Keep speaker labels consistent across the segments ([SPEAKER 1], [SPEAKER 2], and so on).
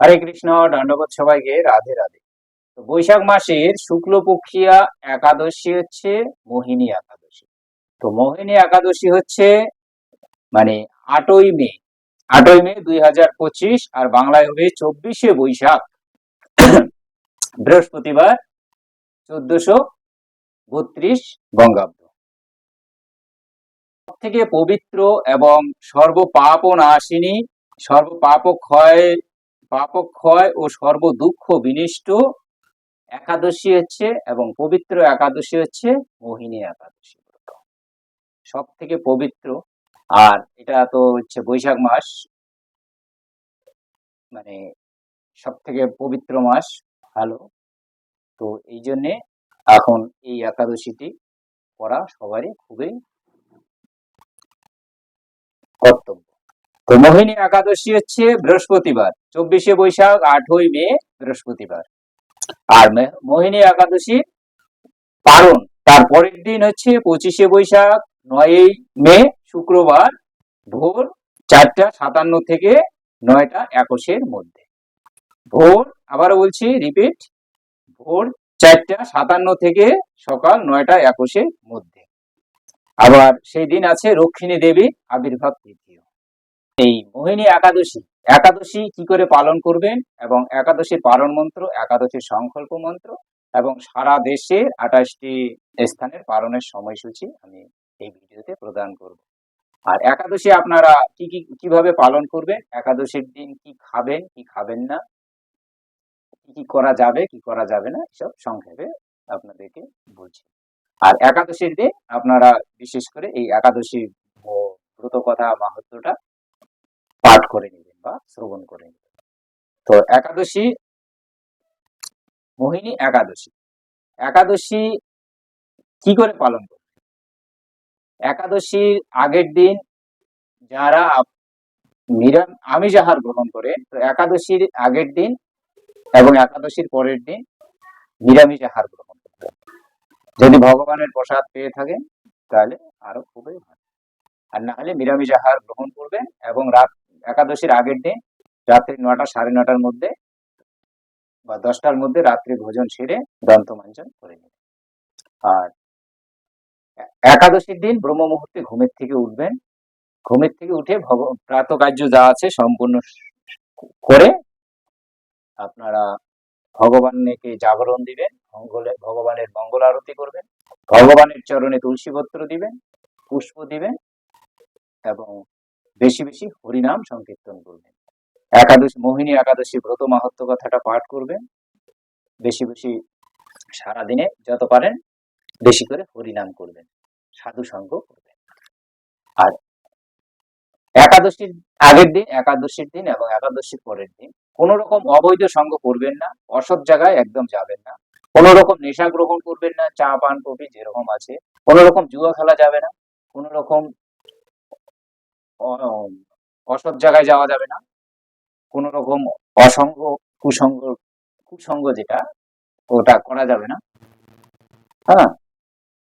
[SPEAKER 1] হরে কৃষ্ণ, দণ্ডবোধ সবাইকে, রাধে রাধে। তো বৈশাখ মাসের শুক্লপক্ষিয়া একাদশী হচ্ছে মোহিনী একাদশী। তো মোহিনী একাদশী হচ্ছে মানে আটই মে আটই মে দুই হাজার পঁচিশ আর বাংলায় হবে চব্বিশে বৈশাখ। বৃহস্পতিবার চোদ্দশো বত্রিশ বঙ্গাব্দ। থেকে পবিত্র এবং সর্ব পাপ নাশিনী ক্ষয় পাপ ক্ষয় ও সর্ব দুঃখ বিনিষ্ট একাদশী হচ্ছে এবং পবিত্র একাদশী হচ্ছে মোহিনী একাদশী ব্রত। সব থেকে পবিত্র। আর এটা তো হচ্ছে বৈশাখ মাস। মানে সব থেকে পবিত্র মাস। ভালো। তো এই জন্যে এখন এই একাদশীটি করা সবারই খুবই কর্তব্য। তো মোহিনী একাদশী হচ্ছে বৃহস্পতিবার। চব্বিশে বৈশাখ, আটই মে, বৃহস্পতিবার। আর মোহিনী একাদশী পারণ তার পরের দিন হচ্ছে পঁচিশে বৈশাখ, নয়ই মে, শুক্রবার, ভোর চারটা সাতান্ন থেকে নয়টা একুশের মধ্যে। ভোর, আবারও বলছি রিপিট ভোর চারটা সাতান্ন থেকে সকাল নয়টা একুশের মধ্যে। আবার সেই দিন আছে রক্ষিণী দেবী আবির্ভাব তৃতীয়। এই মোহিনী একাদশী একাদশী কি করে পালন করবেন এবং একাদশীর পালন মন্ত্র, একাদশীর সংকল্প মন্ত্র এবং সারা দেশে আঠাশটি স্থানের পালনের সময়সূচি আমি এই ভিডিওতে প্রদান করব। আর একাদশী আপনারা কি কি, কীভাবে পালন করবেন? একাদশীর দিন কি খাবেন কি খাবেন না? কি কি করা যাবে, কি করা যাবে না? এসব সংক্ষেপে আপনাদেরকে বলছি। আর একাদশীর দিন আপনারা বিশেষ করে এই একাদশী ব্রত কথা মাহাত্মটা পাঠ করে নেবেন। বা শ্রবণ করে নেবেন তো একাদশী, মোহিনী একাদশী। একাদশী কি করে পালন করবে একাদশীর আগের দিন যারা নিরাম, আমিষ আহার গ্রহণ করেন, তো একাদশীর আগের দিন এবং একাদশীর পরের দিন নিরামিষ আহার গ্রহণ করবেন যদি ভগবানের প্রসাদ পেয়ে থাকেন, তাহলে আরও খুবই ভালো। আর না হলে নিরামিষ আহার গ্রহণ করবেন এবং রাত একাদশীর আগের দিন রাত্রি নটা সাড়ে নটার মধ্যে বা দশটার মধ্যে রাত্রি ভোজন সেরে দন্ত মাঞ্জন করে নেবেন আর একাদশীর দিন ব্রহ্ম মুহূর্তে ঘুমের থেকে উঠবেন। ঘুমের থেকে উঠে ভগ প্রাত কার্য যা আছে সম্পূর্ণ করে আপনারা ভগবানকে জাগরণ দিবেন, মঙ্গলে, ভগবানের মঙ্গল আরতি করবেন, ভগবানের চরণে তুলসী পত্র দিবেন, পুষ্প দিবেন এবং বেশি বেশি হরিনাম সংকীর্তন করবেন। একাদশী, মোহিনী একাদশী ব্রত মাহাত্ম কথাটা পাঠ করবেন। বেশি বেশি সারাদিনে যত পারেন বেশি করে হরিনাম করবেন। সাধু সঙ্গ করবেন। আর একাদশীর আগের দিন, একাদশীর দিন এবং একাদশীর পরের দিন কোন রকম অবৈধ সঙ্গ করবেন না, অসৎ জায়গায় একদম যাবেন না কোন রকম নেশা গ্রহণ করবেন না, চা, পান, কফি যেরকম আছে কোন রকম জুয়া খেলা যাবে না কোন রকম অসৎ জায়গায় যাওয়া যাবে না। কোন রকম অসঙ্গ, কুসঙ্গ কুসঙ্গ যেটা, ওটা করা যাবে না। হ্যাঁ?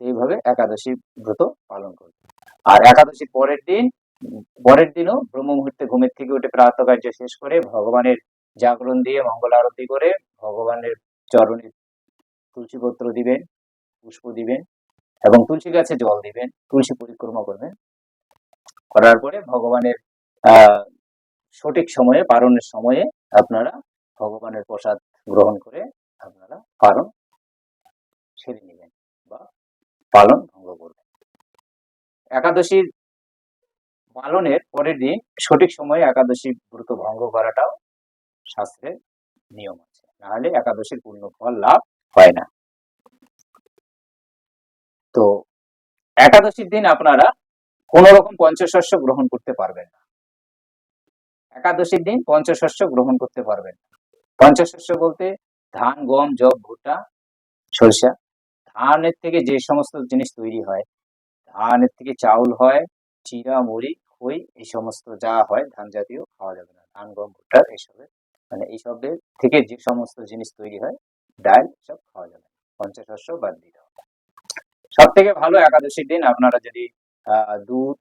[SPEAKER 1] এইভাবে একাদশী ব্রত পালন করবে। আর একাদশীর পরের দিন, পরের দিনও ব্রহ্ম মুহূর্তে ঘুমের থেকে উঠে প্রাতঃ কার্য শেষ করে ভগবানের জাগরণ দিয়ে মঙ্গল আরতি করে ভগবানের চরণে তুলসী পত্র দিবেন, পুষ্প দিবেন এবং তুলসী গাছে জল দিবেন, তুলসী পরিক্রমা করবেন। করার পরে ভগবানের সঠিক সময়ে পালনের সময়ে আপনারা ভগবানের প্রসাদ গ্রহণ করে আপনারা পালন সেরে নেবেন বা পালন ভঙ্গ করবেন। একাদশীর পালনের পরের দিন সঠিক সময়ে একাদশী ব্রত ভঙ্গ করাটাও শাস্ত্রের নিয়ম আছে। নাহলে একাদশীর পূর্ণ ফল লাভ হয় না। তো, একাদশীর দিন আপনারা কোন রকম পঞ্চশস্য গ্রহণ করতে পারবেন না। একাদশীর দিন পঞ্চশস্য গ্রহণ করতে পারবেন না। পঞ্চশস্য বলতে ধান, গম জব ভুট্টা, সরিষা। ধানের থেকে যে সমস্ত জিনিস তৈরি হয়, ধানের থেকে চাউল হয়, চিরা, মুড়ি, খই, এই সমস্ত যা হয় ধান জাতীয় খাওয়া যাবে না। ধান, গম, ভুট্টা এইসবের মানে এইসবের থেকে যে সমস্ত জিনিস তৈরি হয়, ডাল সব খাওয়া যাবে পঞ্চশস্য বাদ দিতে হবে সব থেকে ভালো একাদশীর দিন আপনারা যদি দুধ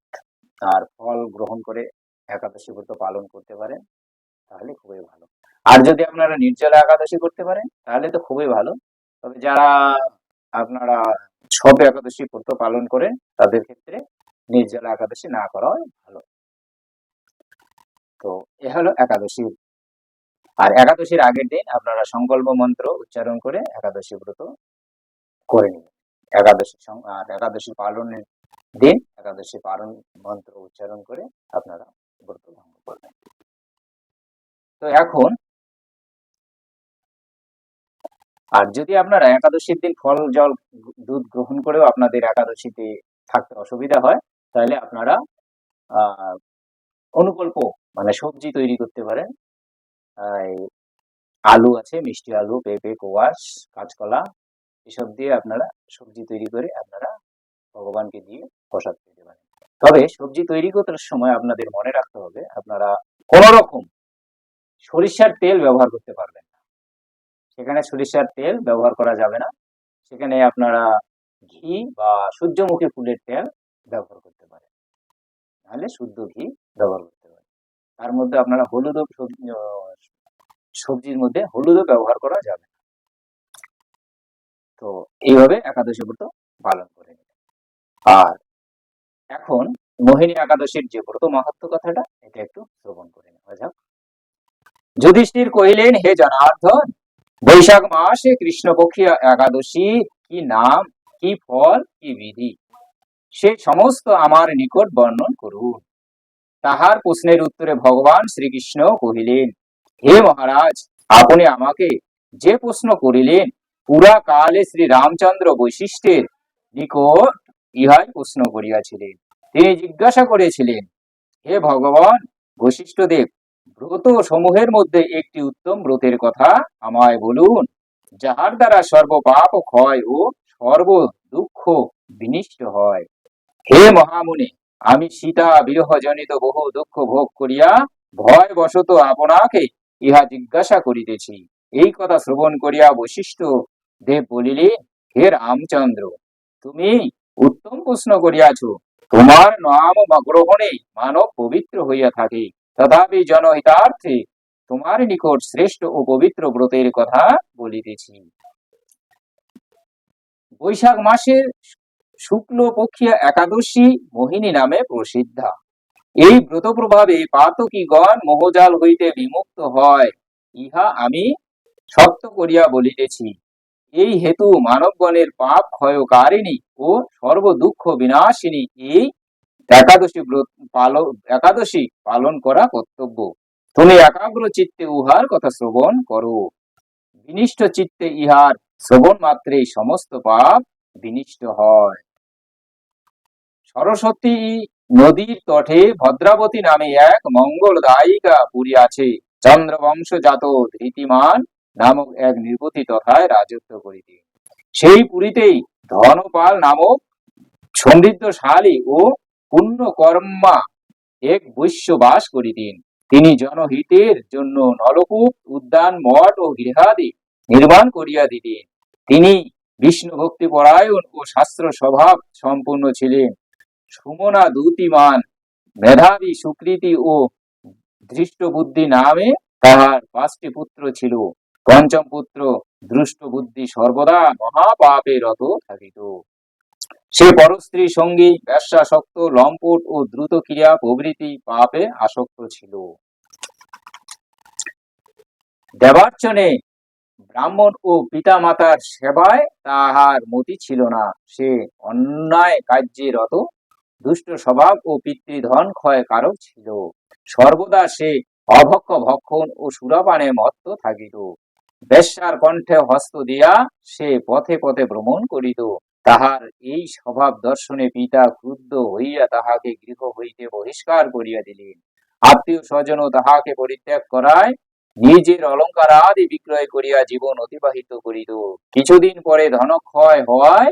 [SPEAKER 1] আর ফল গ্রহণ করে একাদশী ব্রত পালন করতে পারেন, তাহলে খুবই ভালো। আর যদি আপনারা নির্জলা একাদশী করতে পারেন, তাহলে তো খুবই ভালো। তবে যারা আপনারা সব একাদশী ব্রত পালন করেন, তাদের ক্ষেত্রে নির্জলা একাদশী না করাই ভালো। তো এ হলো একাদশী। আর একাদশীর আগের দিন আপনারা সংকল্প মন্ত্র উচ্চারণ করে একাদশী ব্রত করে নেবেন একাদশী আর একাদশী পালনের দিন একাদশী পালন মন্ত্র উচ্চারণ করে আপনারা ব্রত ভঙ্গ করবেন। তো এখন আর যদি আপনারা একাদশীর দিন ফল, জল, দুধ গ্রহণ করেও আপনাদের একাদশীতে থাকতে অসুবিধা হয়, তাহলে আপনারা অনুকল্প মানে সবজি তৈরি করতে পারেন। আলু আছে, মিষ্টি আলু, পেঁপে, কোয়াশ, কাঁচকলা, এসব দিয়ে আপনারা সবজি তৈরি করে আপনারা ভগবানকে দিয়ে প্রসাদ পেতে পারেন। তবে সবজি তৈরি করার সময় আপনাদের মনে রাখতে হবে, আপনারা কোন রকম সরিষার তেল ব্যবহার করতে পারবেন না। সেখানে সরিষার তেল ব্যবহার করা যাবে না। সেখানে আপনারা ঘি বা সূর্যমুখী ফুলের তেল ব্যবহার করতে পারেন। নাহলে শুদ্ধ ঘি ব্যবহার করতে পারেন। তার মধ্যে আপনারা হলুদও সবজির মধ্যে হলুদও ব্যবহার করা যাবে না। তো এইভাবে একাদশী ব্রত পালন করে আর এখন মোহিনী একাদশীর যে ব্রত মাহাত্ম কথাটা, এটা একটু শ্রবণ করে নেওয়া যাক যুধিষ্ঠির কহিলেন, হে জনার্দন, বৈশাখ মাসে কৃষ্ণপক্ষী একাদশী কি নাম, কি ফল, কি বিধি? সে সমস্ত আমার নিকট বর্ণন করুন। তাহার প্রশ্নের উত্তরে ভগবান শ্রীকৃষ্ণ কহিলেন, হে মহারাজ, আপনি আমাকে যে প্রশ্ন করিলেন পুরা কালে শ্রী রামচন্দ্র বৈশিষ্ট্যের নিকট ইহাই প্রশ্ন করিয়াছিলেন। তিনি জিজ্ঞাসা করেছিলেন, হে ভগবান বৈশিষ্ট্যদেব ব্রত সমূহের মধ্যে একটি উত্তম ব্রতের কথা আমায় বলুন, যাহার দ্বারা সর্বপাপ ক্ষয় ও সর্ব দুঃখ বিনিষ্ট হয়। হে মহামুনি, আমি সীতা বিরহজনিত বহু দুঃখ ভোগ করিয়া ভয় বশত আপনাকে ইহা জিজ্ঞাসা করিতেছি। এই কথা শ্রবণ করিয়া বৈশিষ্ট্য দেব বলিলে হে রামচন্দ্র, তুমি উত্তম প্রশ্ন করিয়াছ। তোমার নাম গ্রহণে মানব পবিত্র হইয়া থাকে। তথাপি জনহিতার্থে তোমার নিকট শ্রেষ্ঠ ও পবিত্র ব্রতের কথা বলিতেছি। বৈশাখ মাসের শুক্ল পক্ষিয়া একাদশী মোহিনী নামে প্রসিদ্ধা। এই ব্রত প্রভাবে পাতকীগণ মোহজাল হইতে বিমুক্ত হয়, ইহা আমি সত্য করিয়া বলিতেছি। এই হেতু মানবগণের পাপ ক্ষয়কারিণী ও সর্ব দুঃখ বিনাশিনী এই একাদশী ব্রত পালন একাদশী পালন করা কর্তব্য। তুমি একাগ্র চিত্তে উহার কথা শ্রবণ করো। বিনিষ্ট চিত্তে ইহার শ্রবণ মাত্রেই সমস্ত পাপ বিনিষ্ট হয়। সরস্বতী নদীর তটে ভদ্রাবতী নামে এক মঙ্গলদায়িকা পুরী আছে। চন্দ্রবংশজাত ধৃতিমান নামক এক নির্বতী তথায় রাজত্ব করিতে সেই পুরীতেই ধনপাল নামক সমৃদ্ধশালী ও পুণ্য কর্মা এক বৈশ্য বাস করিতেন। তিনি জনহিতের জন্য নলকূপ, উদ্যান, মঠ ও গৃহাদি নির্মাণ করিয়া দিতেন। তিনি বিষ্ণু ভক্তি পরায়ণ ও শাস্ত্র স্বভাব সম্পূর্ণ ছিলেন। সুমনা দূতিমান মেধাবী সুকৃতি ও ধৃষ্ট বুদ্ধি নামে তাহার পাঁচটি পুত্র ছিল। পঞ্চম পুত্র দৃষ্ট বুদ্ধি সর্বদা মহাপাপে রত থাকিত। সে পরস্ত্রী সঙ্গী ব্যবসাসক্ত, লম্পট ও দ্রুত ক্রিয়া প্রভৃতি পাপে আসক্ত ছিল। দেবার্চনে ব্রাহ্মণ ও পিতা মাতার সেবায় তাহার মতি ছিল না। সে অন্যায় কার্যে রত দুষ্ট স্বভাব ও পিতৃধন ক্ষয় কারক ছিল। সর্বদা সে অভক্ষ ভক্ষণ ও সুরাপানে মত্ত থাকিত। বেশ্যার কণ্ঠে হস্ত দিয়া সে পথে পথে ভ্রমণ করিত। তাহার এই স্বভাব দর্শনে পিতা ক্রুদ্ধ হইয়া তাহাকে গৃহ হইতে বহিষ্কার করিয়া দিলেন। আত্মীয় স্বজনও তাহাকে পরিত্যাগ করায় নিজের অলঙ্কার আদি বিক্রয় করিয়া জীবন অতিবাহিত করিত। কিছুদিন পরে ধনক্ষয় হওয়ায়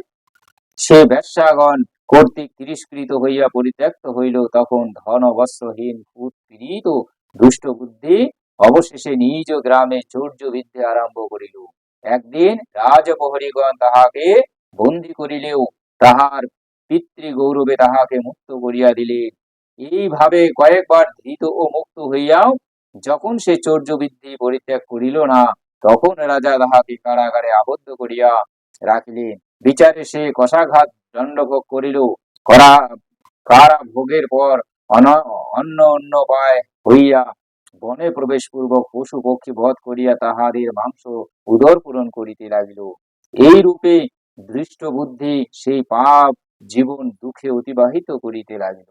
[SPEAKER 1] সে ব্যবসাগণ কর্তৃক তিরস্কৃত হইয়া পরিত্যক্ত হইল। তখন ধন বস্ত্রহীন উৎপীড়িত দুষ্ট বুদ্ধি অবশেষে নিজ গ্রামে চৌর্য বিদ্যে আরম্ভ করিল। একদিন রাজপ্রহরীগণ তাহাকে বন্দি করিলেও তাহার পিতৃ গৌরবে তাহাকে মুক্ত করিয়া দিলেন। এইভাবে কয়েকবার ধৃত ও মুক্ত হইয়াও যখন সে চৌর্য বৃদ্ধি পরিত্যাগ করিল না, তখন রাজা তাহাকে কারাগারে আবদ্ধ করিয়া রাখিলেন। বিচারে সে কষাঘাত দণ্ডভোগ করিল। করা কারা ভোগের পর অন- অন্য অন্য পায় হইয়া বনে প্রবেশ পূর্বক পশু পক্ষী বধ করিয়া তাহাদের মাংস উদর পূরণ করিতে লাগিল। এই রূপে দৃষ্ট বুদ্ধি সেই পাপ জীবন দুঃখে অতিবাহিত করিতে লাগিল।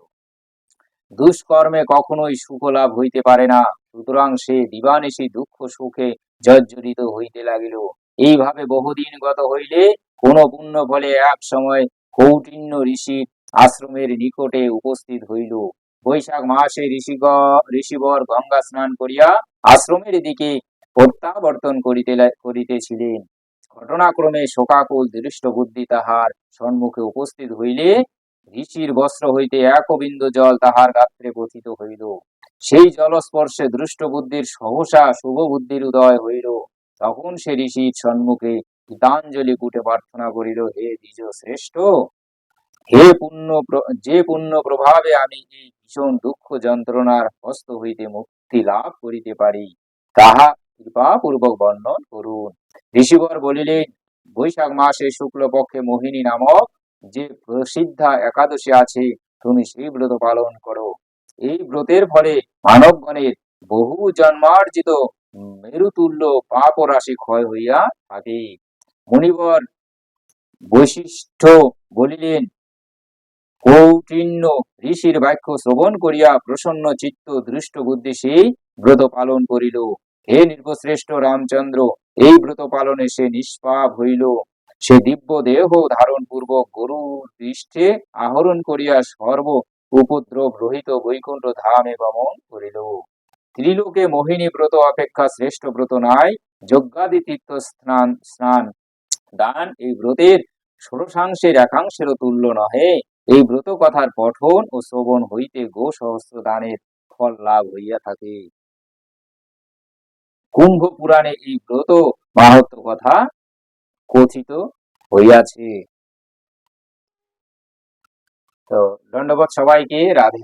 [SPEAKER 1] দুষ্কর্মে কখনোই সুখ লাভ হইতে পারে না, সুতরাং সে দিবানিশি দুঃখ সুখে জর্জরিত হইতে লাগিল। এইভাবে বহুদিন গত হইলে কোন পুণ্য ফলে এক সময় কৌটিন্য ঋষি আশ্রমের নিকটে উপস্থিত হইল। বৈশাখ মাসে ঋষিগ ঋষিবর গঙ্গা স্নান করিয়া আশ্রমের দিকে প্রত্যাবর্তন করিতে করিতেছিলেন। ঘটনাক্রমে শোকাকুল দৃষ্ট বুদ্ধি তাহার সম্মুখে উপস্থিত হইলে ঋষির বস্ত্র হইতে এক বিন্দু জল তাহার গাত্রে পতিত হইল। সেই জলস্পর্শে দৃষ্ট বুদ্ধির সহসা শুভ বুদ্ধির উদয় হইল। তখন সে ঋষির সম্মুখে গীতাঞ্জলি কুটে প্রার্থনা করিল, হে দ্বিজ শ্রেষ্ঠ হে পুণ্য যে পুণ্য প্রভাবে আমি এই ভীষণ দুঃখ যন্ত্রণার হস্ত হইতে মুক্তি লাভ করিতে পারি, তাহা কৃপা পূর্বক বর্ণন করুন। ঋষিবর বলিলেন, বৈশাখ মাসে শুক্লপক্ষে মোহিনী নামক যে প্রসিদ্ধা একাদশী আছে, তুমি সেই ব্রত পালন করো। এই ব্রতের ফলে মানবগণের বহু জন্মার্জিত মেরুতুল্য পাপ রাশি ক্ষয় হইয়া থাকে। মুনিবর বৈশিষ্ট্য বলিলেন কৌটিন্য ঋষির বাক্য শ্রবণ করিয়া প্রসন্ন চিত্ত দৃষ্ট বুদ্ধি সেই ব্রত পালন করিল। হে নির্বশ্রেষ্ঠ রামচন্দ্র, এই ব্রত পালনে সে নিষ্পাপ হইল। সে দিব্য দেহ ধারণ পূর্বক গরুর পৃষ্ঠে আহরণ করিয়া সর্ব উপদ্রব রহিত বৈকুণ্ঠ ধামে গমন করিল। ত্রিলোকে মোহিনী ব্রত অপেক্ষা শ্রেষ্ঠ ব্রত নাই। যজ্ঞাদি তীর্থ স্নান স্নান, দান এই ব্রতের ষোড়শাংশের একাংশেরও তুল্য নহে। এই ব্রত কথার পঠন ও শ্রবণ হইতে গো সহস্র দানের ফল লাভ হইয়া থাকে। কুম্ভ পুরাণে এই ব্রত মাহাত্ম কথা কথিত হইয়াছে। তো, ধন্যবাদ সবাইকে, রাধে রাধে।